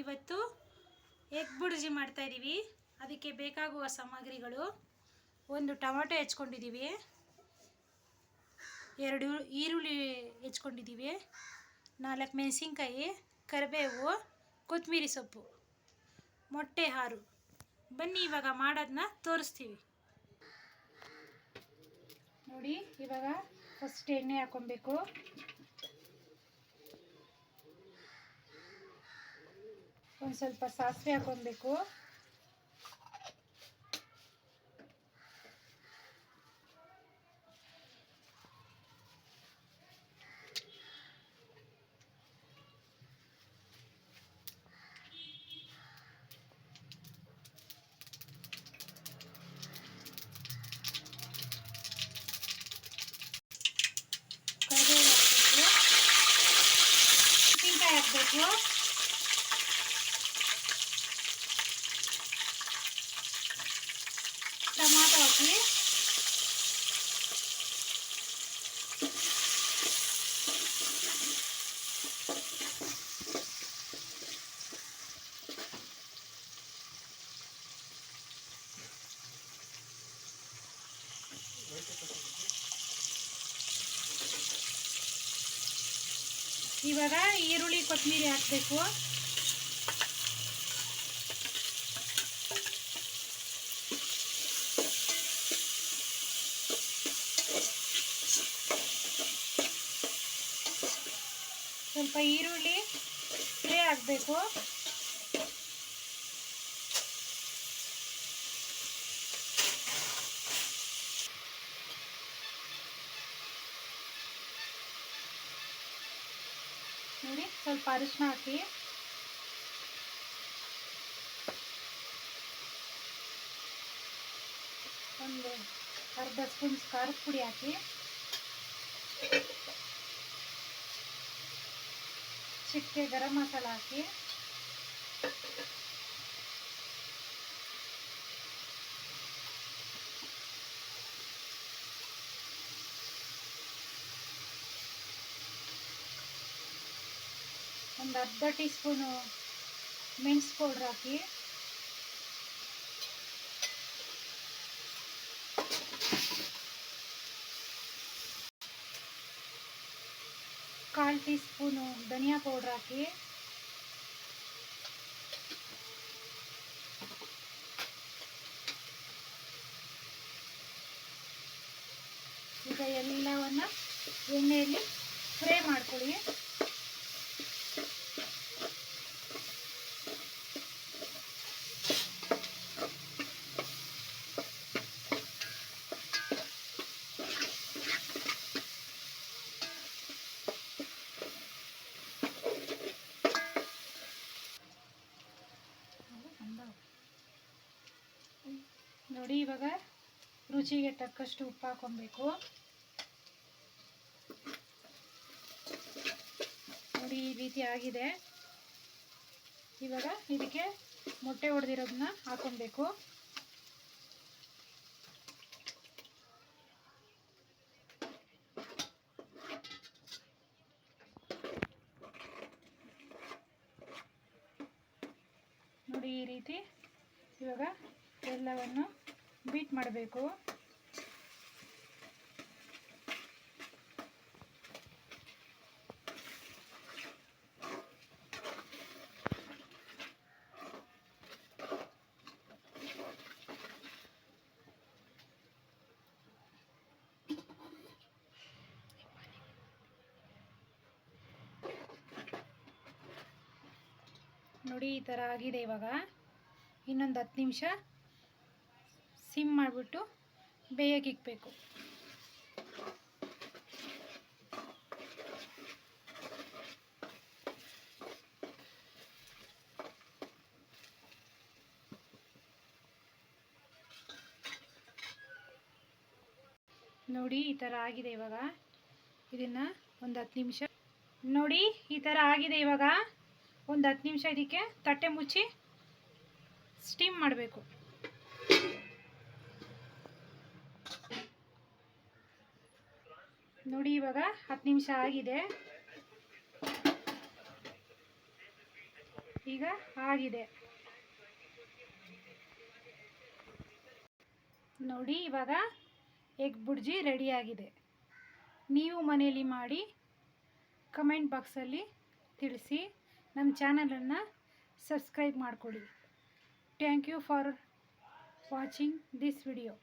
ಇವತ್ತು ಎಗ್ ಬುರ್ಜಿ ಮಾಡ್ತಾಯಿದ್ದೀವಿ ಅದಕ್ಕೆ ಬೇಕಾಗುವ ಸಾಮಗ್ರಿಗಳು. ಒಂದು ಟೊಮೆಟೊ ಹೆಚ್ಕೊಂಡಿದ್ದೀವಿ ಎರಡು ಈರುಳ್ಳಿ ಹೆಚ್ಕೊಂಡಿದ್ದೀವಿ ನಾಲ್ಕು ಮೆಣಸಿನ್ಕಾಯಿ, ಕರಿಬೇವು, ಕೊತ್ತಂಬರಿ ಸೊಪ್ಪು, ಮೊಟ್ಟೆ ಹಾರು ಬನ್ನಿ, ಇವಾಗ ಮಾಡೋದನ್ನ ತೋರಿಸ್ತೀವಿ. ನೋಡಿ, ಇವಾಗ ಫಸ್ಟ್ ಎಣ್ಣೆ ಹಾಕೊಬೇಕು ಒಂದು ಸ್ವಲ್ಪ ಸಾಸಿವೆ ಹಾಕೊಬೇಕು ಕರಿಬೇವು ಹಾಕಬೇಕು. ಮೆಣಸಿನ್ಕಾಯಿ ಹಾಕಬೇಕು ಟೊಮಾಟೊ ಹಾಕಿ ಇವಾಗ ಈರುಳ್ಳಿ ಕೊತ್ತಂಬರಿ ಹಾಕ್ಬೇಕು. ಸ್ವಲ್ಪ ಈರುಳ್ಳಿ ಫ್ರೈ ಆಗಬೇಕು. ನೋಡಿ ಸ್ವಲ್ಪ ಅರಿಶಿನ ಹಾಕಿ ಒಂದು ಅರ್ಧ ಸ್ಪೂನ್ ಖಾರದ ಪುಡಿ ಹಾಕಿ ಚಿಕ್ಕೆ ಗರಂ ಮಸಾಲ ಹಾಕಿ ಒಂದು ಅರ್ಧ ಟೀ ಸ್ಪೂನು ಮೆಣಸು ಪೌಡ್ರ್ ಹಾಕಿ. ಕಾಲು ಟೀ ಸ್ಪೂನು ಧನಿಯಾ ಪೌಡ್ರ್ ಹಾಕಿ. ಈಗ ಎಲ್ಲವನ್ನ ಎಣ್ಣೆಯಲ್ಲಿ ಫ್ರೈ ಮಾಡ್ಕೊಳ್ಳಿ. ಇವಾಗ ರುಚಿಗೆ ತಕ್ಕಷ್ಟು ಉಪ್ಪು ಹಾಕೊಬೇಕು ನೋಡಿ, ಈ ರೀತಿ ಆಗಿದೆ. ಇವಾಗ ಇದಕ್ಕೆ ಮೊಟ್ಟೆ ಹೊಡೆದಿರೋದನ್ನ ಹಾಕೊಬೇಕು ನೋಡಿ, ಈ ರೀತಿ ಇವಾಗ ಎಲ್ಲವನ್ನು ಬೀಟ್ ಮಾಡಬೇಕು. ನೋಡಿ ಈ ಥರ ಆಗಿದೆ ಇವಾಗ. ಇನ್ನೊಂದು ಹತ್ತು ನಿಮಿಷ ಸಿಮ್ ಮಾಡಿಬಿಟ್ಟು ಬೇಯಕ್ಕೆ ಇಕ್ಬೇಕು. ನೋಡಿ ಈ ಥರ ಆಗಿದೆ ಇವಾಗ. ಇದನ್ನು ಒಂದು ಹತ್ತು ನಿಮಿಷ. ನೋಡಿ ಈ ಥರ ಆಗಿದೆ ಇವಾಗ. ಒಂದು ಹತ್ತು ನಿಮಿಷ ಇದಕ್ಕೆ ತಟ್ಟೆ ಮುಚ್ಚಿ ಸ್ಟೀಮ್ ಮಾಡಬೇಕು. ನೋಡಿ, ಇವಾಗ ಹತ್ತು ನಿಮಿಷ ಆಗಿದೆ. ಈಗ ಆಗಿದೆ. ನೋಡಿ, ಇವಾಗ ಎಗ್ ಬುಡ್ಜಿ ರೆಡಿಯಾಗಿದೆ ನೀವು ಮನೆಯಲ್ಲಿ ಮಾಡಿ ಕಮೆಂಟ್ ಬಾಕ್ಸಲ್ಲಿ ತಿಳಿಸಿ ನಮ್ಮ ಚಾನಲನ್ನು ಸಬ್ಸ್ಕ್ರೈಬ್ ಮಾಡಿಕೊಳ್ಳಿ. Thank you for watching this video